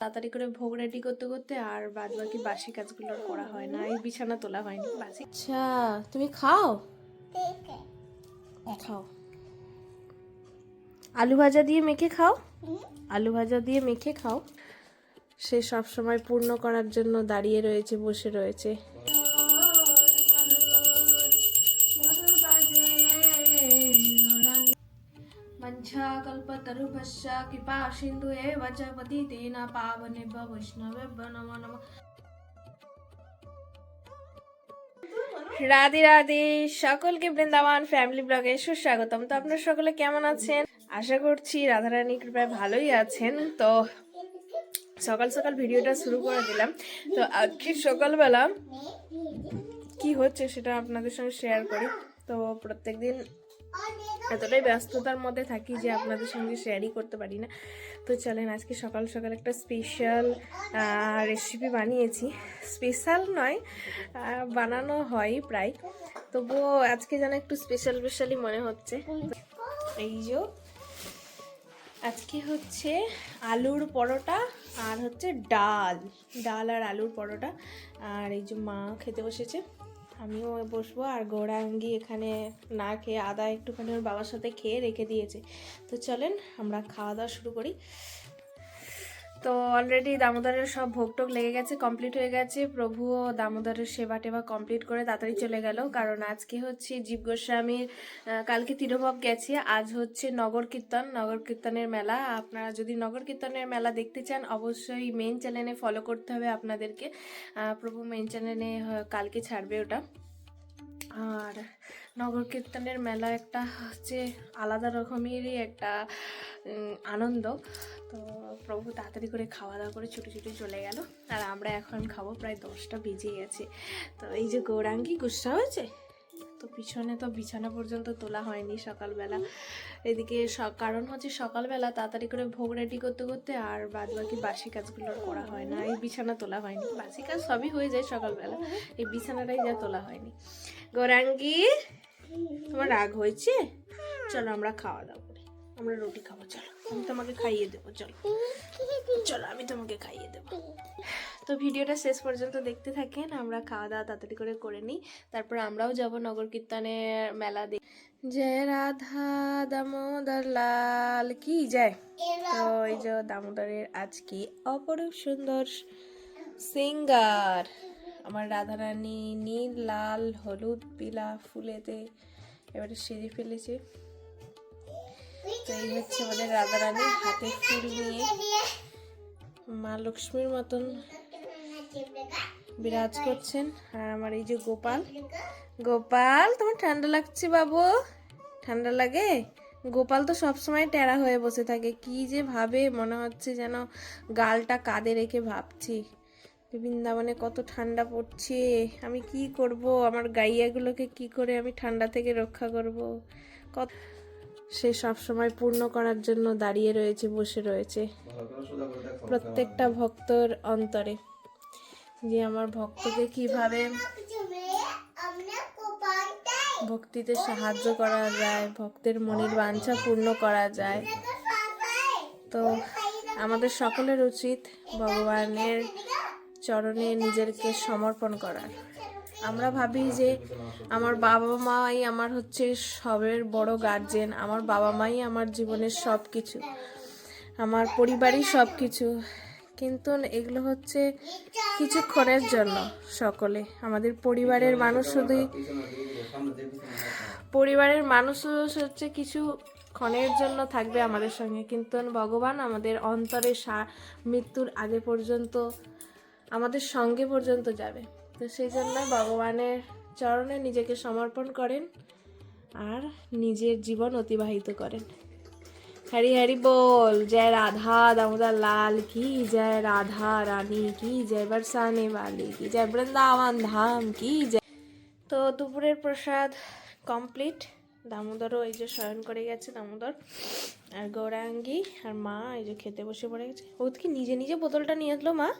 তাড়াতাড়ি করে ভোগ রেডি করতে করতে আর বাদ বাকি বাসি কাজগুলো আর করা হয় না। এই বিছানা তোলা হয়নি বাসি। আচ্ছা তুমি খাও? খাও। আলু ভাজা দিয়ে মেখে খাও? আলু ভাজা দিয়ে মেখে খাও। সে সব সময় পূর্ণ করার জন্য দাঁড়িয়ে রয়েছে বসে রয়েছে। মঞ্ছা কল্পতরুভশ্য কৃপা সিন্ধু এব চ পতিতেন পাবনেভ্য বৈষ্ণবেভ্য নমো নমঃ রাধে রাধে, সকলকে বৃন্দাবন ফ্যামিলি ব্লগে সুস্বাগতম। তো আপনারা সকলে কেমন আছেন? আশা করছি রাধারানী কৃপায় ভালোই আছেন। তো সকাল সকাল ভিডিওটা শুরু করে দিলাম। তো আজকে সকালবেলা কি হচ্ছে সেটা আপনাদের সঙ্গে শেয়ার করি। তো প্রত্যেকদিন এতটাই ব্যস্ততার মধ্যে থাকি যে আপনাদের সঙ্গে শেয়ারই করতে পারি না। তো চলেন, আজকে সকাল সকাল একটা স্পেশাল রেসিপি বানিয়েছি। স্পেশাল নয় বানানো হয় প্রায়। তবুও আজকে যেন একটু স্পেশাল স্পেশালই মনে হচ্ছে। এই যে, আজকে হচ্ছে আলুর পরোটা আর হচ্ছে ডাল। ডাল আর আলুর পরোটা। আর এই যে মা খেতে বসেছে। আমিও বসবো আর গৌরাঙ্গি এখানে না খেয়ে আদা একটুখানি ওর বাবার সাথে খেয়ে রেখে দিয়েছে। তো চলেন আমরা খাওয়া দাওয়া শুরু করি। তো অলরেডি দামোদরের সব ভোগ টোগ লেগে গেছে কমপ্লিট হয়ে গেছে। প্রভুও দামোদরের সেবা টেবা কমপ্লিট করে তাড়াতাড়ি চলে গেল। কারণ আজকে হচ্ছে জীব গোস্বামীর কালকে তিরোভব গেছে। আজ হচ্ছে নগর কীর্তন। নগর কীর্তনের মেলা। আপনারা যদি নগর কীর্তনের মেলা দেখতে চান, অবশ্যই মেন চ্যানেলে ফলো করতে হবে আপনাদেরকে। প্রভু মেন চ্যানেলে কালকে ছাড়বে ওটা। আর নগর কীর্তনের মেলা একটা হচ্ছে আলাদা রকমেরই একটা আনন্দ। তো প্রভু তাড়াতাড়ি করে খাওয়া দাওয়া করে ছুটি ছুটি চলে গেল। আর আমরা এখন খাব প্রায় দশটা বেজে গেছে তো এই যে গৌরাঙ্গি, গুসা হয়েছে? তো পিছনে তো বিছানা পর্যন্ত তোলা হয়নি সকালবেলা। এদিকে কারণ হচ্ছে সকালবেলা তাড়াতাড়ি করে ভোগ রেডি করতে করতে আর বাদ বাকি বাসি কাজগুলো করা হয় না। এই বিছানা তোলা হয়নি। বাসি কাজ সবই হয়ে যায় সকালবেলা। এই বিছানাটাই যা তোলা হয়নি। গৌরাঙ্গি? তোমার রাগ হয়েছে? চলো আমরা খাওয়া দাওয়া করি। আমরা রুটি খাব, চলো। আমি তোমাকে খাইয়ে দেবো, চলো। চলো, আমি তোমাকে খাইয়ে দেবো। তো ভিডিওটা শেষ পর্যন্ত দেখতে থাকেন, আমরা খাওয়া দাওয়া তাড়াতাড়ি করে করে নিই। তারপর আমরাও যাব নগর কীর্তনের মেলা দেখ জয় রাধা দামোদর লাল। কি যায় তো এই যে দামোদরের আজকে অপরূপ সুন্দর সিঙ্গার। আমার রাধারানী নীল, লাল, হলুদ, পিলা, ফুলেতে এবারে সেজে ফেলেছে। তো এই হচ্ছে আমাদের রাধারানী হাতে ফুল নিয়ে মা লক্ষ্মীর মতন বিরাজ করছেন। আর আমার এই যে গোপাল। গোপাল, তোমার ঠান্ডা লাগছে বাবু? ঠান্ডা লাগে? গোপাল তো সবসময় টেরা হয়ে বসে থাকে। কি যে ভাবে, মনে হচ্ছে যেন গালটা কাঁধে রেখে ভাবছি। বৃন্দাবনে কত ঠান্ডা পড়ছে। আমি কি করব? আমার গাইয়াগুলোকে কি করে আমি ঠান্ডা থেকে রক্ষা করব? কত সে সব সময় পূর্ণ করার জন্য দাঁড়িয়ে রয়েছে, বসে রয়েছে। প্রত্যেকটা ভক্তর অন্তরে। যে আমার ভক্তকে কীভাবে ভক্তিতে সাহায্য করা যায়, ভক্তের মনের বাঞ্ছা পূর্ণ করা যায়। তো আমাদের সকলের উচিত ভগবানের চরণে নিজেরকে সমর্পণ করার। আমরা ভাবি যে আমার বাবা মাই আমার হচ্ছে সবের বড় গার্জেন আমার বাবা মাই আমার জীবনের সব কিছু আমার পরিবারই সব কিছু কিন্তু এগুলো হচ্ছে কিছুক্ষণের জন্য সকলে। আমাদের পরিবারের মানুষ শুধুই পরিবারের মানুষ হচ্ছে কিছু ক্ষণের জন্য থাকবে আমাদের সঙ্গে। কিন্তু ভগবান আমাদের অন্তরে মৃত্যুর আগে পর্যন্ত আমাদের সঙ্গে পর্যন্ত যাবে। তো সেই জন্য ভগবানের চরণে নিজেকে সমর্পণ করেন আর নিজের জীবন অতিবাহিত করেন। হরি হরি বল, জয় রাধা দামোদর লাল কি জয় রাধা রানী কি জয় বরসানে वाली কি জয় বৃন্দাবন ধাম কি জয়। তো দুপুরের প্রসাদ কমপ্লিট। দামোদরও এই যে শয়ন করে গেছে, দামোদর। আর গৌরাঙ্গি আর মা এই যে খেতে বসে পড়ে গেছে। ও কি নিজে নিজে বোতলটা নিয়ে আসলো মা।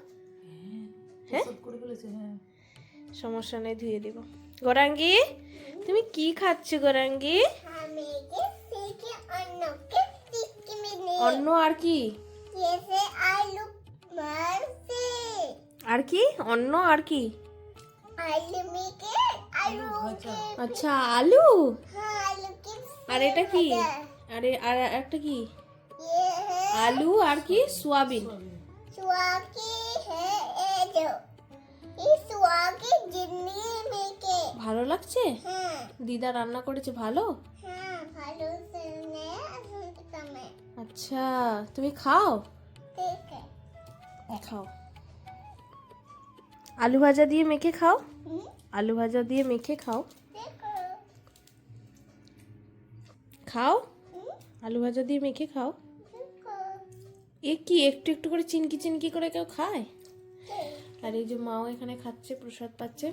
হ্যাঁ? হ্যাঁ? সমস্যা নেই ধুয়ে দিব। গোরাঙ্গি তুমি কি খাচ্ছ গোরাঙ্গি? অন্য আর কি? আর কি? অন্য আর কি? আচ্ছা আলু? আর এটা কি? আরে আর একটা কি? আলু আর কি? সোয়াবিন। সোয়াবিন। ভালো লাগছে? দিদা রান্না করেছে ভালো? আচ্ছা তুমি খাও? হ্যাঁ, খাও। আলু ভাজা দিয়ে মেখে খাও? আলু ভাজা দিয়ে মেখে খাও। খাও? আলু ভাজা দিয়ে মেখে খাও। এ কি একটু একটু করে চিনকি চিনকি করে কেউ খায়? আর এই যে মাও এখানে খাচ্ছে, প্রসাদ পাচ্ছে।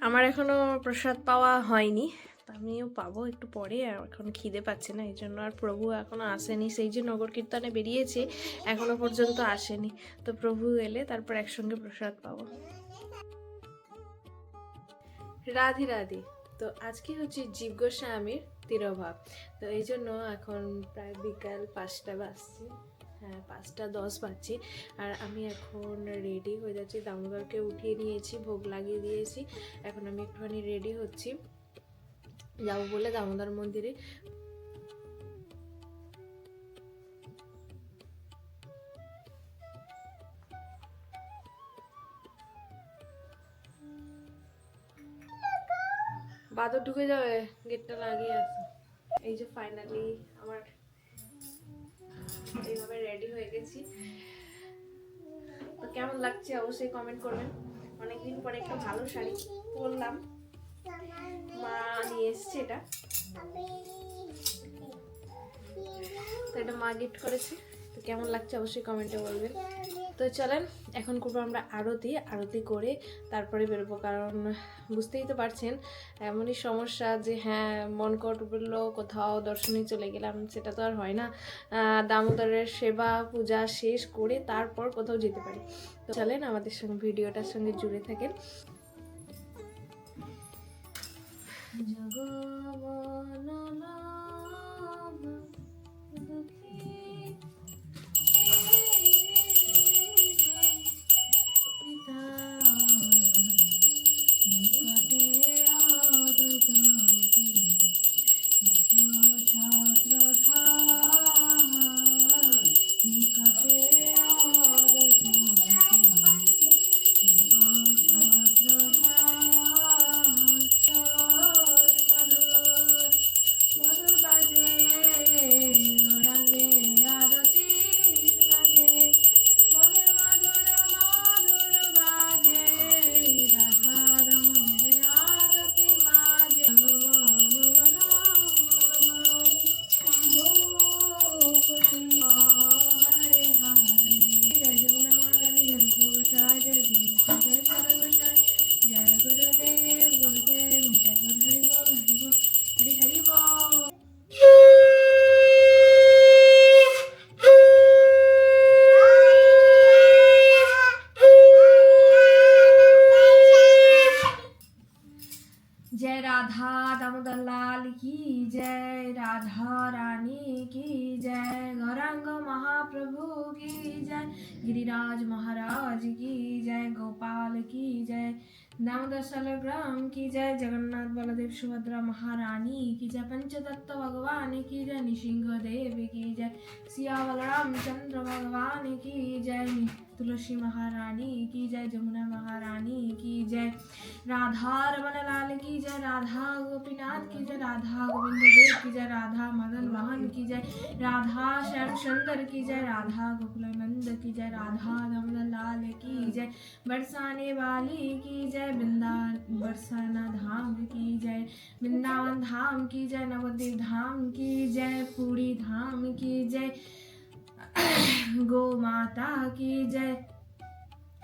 আমার এখনও প্রসাদ পাওয়া হয়নি আমিও পাবো একটু পরে, আর এখন খিদে পাচ্ছে না, এই জন্য আর প্রভু এখনও আসেনি। সেই যে নগর কীর্তনে বেরিয়েছে, এখনও পর্যন্ত আসেনি। তো প্রভু এলে তারপর একসঙ্গে প্রসাদ পাবো। রাধে রাধে। তো আজকে হচ্ছে জীব গোস্বামীর তিরোভাব। তো এই জন্য এখন প্রায় বিকাল পাঁচটা বাজছে। পাঁচটা দশ বাজছে। আর আমি এখন রেডি হয়ে যাচ্ছি। দামোদরকে উঠিয়ে নিয়েছি, ভোগ লাগিয়ে দিয়েছি। এখন আমি একটুখানি রেডি হচ্ছি। যাব বলে দামোদর মন্দিরে। বাদর ঢুকে যাবে গেটটা লাগিয়ে আসো। এই যে ফাইনালি আমার এইভাবে রেডি হয়ে গেছি। তো কেমন লাগছে অবশ্যই কমেন্ট করবেন। অনেকদিন পরে একটা ভালো শাড়ি পরলাম। মা নিয়ে এসছে এটা। তো এটা মা গিফট করেছে। তো কেমন লাগছে অবশ্যই কমেন্টে বলবেন। তো চলেন, এখন করব আমরা আরতি। আরতি করে তারপরে বেরোবো। কারণ বুঝতেই তো পারছেন, এমনই সমস্যা যে হ্যাঁ মন বলল কোথাও দর্শনে চলে গেলাম, সেটা তো আর হয় না। দামোদরের সেবা, পূজা শেষ করে তারপর কোথাও যেতে পারি। তো চলেন আমাদের সঙ্গে, ভিডিওটার সঙ্গে জুড়ে থাকেন। जय दामोदर सलग्राम की जय जगन्नाथ बलदेव सुभद्रा महारानी की जय पंचतत्व भगवान की जय निसिंह देव की जय सिया बलराम चंद्र भगवान की जय तुलसी महारानी की जय जमुना महारानी की जय राधा रमन लाल की जय राधा गोपीनाथ की जय राधा गोविंद देव की जय राधा मदन मोहन की जय राधा श्याम सुंदर की जय राधा गोकुलानंद की जय राधा रमन लाल की जय बरसाने वाली की जय वृंदा बरसाना धाम की जय वृंदावन धाम की जय नवद्वीप धाम की जय पूरी धाम की जय गो माता की जय।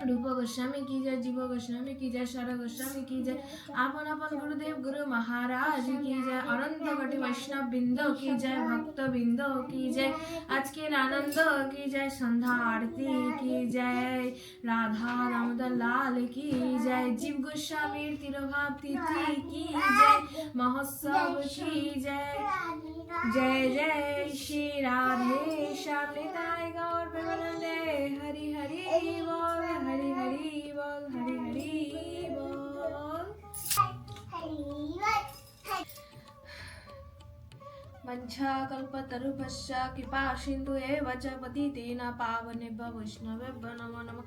রূপ গোস্বামী কি জয় জীব গোস্বামী কি জয় সর গোস্বামী কি জয় আপন আপন গুরুদেব গুরু মহারাজ কি জয় অনন্ত কোটি বৈষ্ণব বৃন্দ কি জয় ভক্ত বৃন্দ কি জয় আজকের আনন্দ কি জয় সন্ধ্যা আরতি কি জয় রাধা দামোদর লাল কি জয় জীব গোস্বামীর তিরোভাব তিথি কি জয় মহোৎসব কি জয় জয় জয় শ্রী রাধে শ্যাম নিতাই গৌর হরি হরি বল वञ्छाकल्पतरुभश्च कृपा सिन्धु एव च पतितेन पावनेभ्य वैष्णवेभ्य नमो नमः।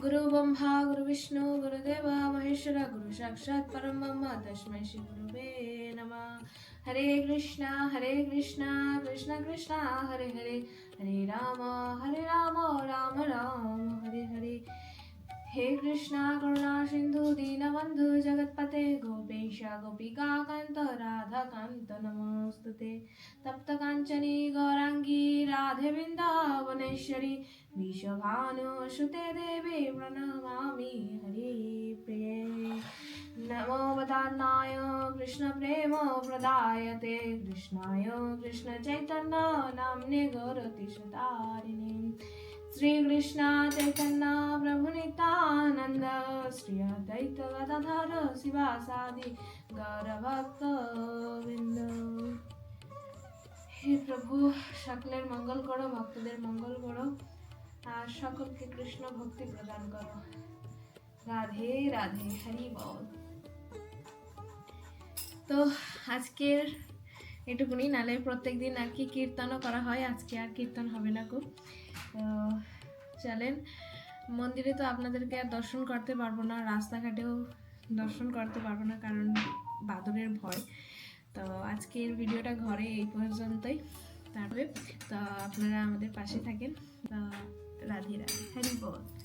गुरु ब्रह्मा गुरु विष्णु गुरुदेव, महेश्वर, गुरु साक्षात् परम ब्रह्म, तस्मै श्री गुरुवे नमः। हरे कृष्णा हरे कृष्णा, कृष्ण कृष्णा, हरे हरे। हरे राम हरे राम राम राम, हरे हरे। हे कृष्णा करुणा सिन्धु दीनबन्धु जगत्पते गोपेश गोपिका कान्त राधा कान्त नमोऽस्तुते तप्त काञ्चनी गौराङ्गी राधे वृन्दावनेश्वरी विश्वभानुसुते देवी प्रणमामि हरि प्रिये नमो वदान्नाय कृष्णप्रेम प्रदायते कृष्णाय कृष्णचैतन्य नाम्ने गौरतिशतारिणे श्रीकृष्ण चैतन्य प्रभु नित्यानन्द श्री अद्वैत गदाधर शिवासादि গৌরভক্ত বৃন্দ হে প্রভু সকলের মঙ্গল করো ভক্তদের মঙ্গল করো আর সকলকে কৃষ্ণ ভক্তি প্রদান করো রাধে রাধে হরি বল তো আজকের এটুকুনি নালে প্রত্যেকদিন আর কি কীর্তনও করা হয় আজকে আর কীর্তন হবে না খুব তো চলেন, মন্দিরে তো আপনাদেরকে আর দর্শন করতে পারব না, রাস্তাঘাটেও দর্শন করতে পারব না কারণ বাদরের ভয়। তো আজকের ভিডিওটা ঘরে এই পর্যন্তই। তারপরে তো আপনারা আমাদের পাশে থাকেন। তো রাধে রাধে। হ্যারি বল।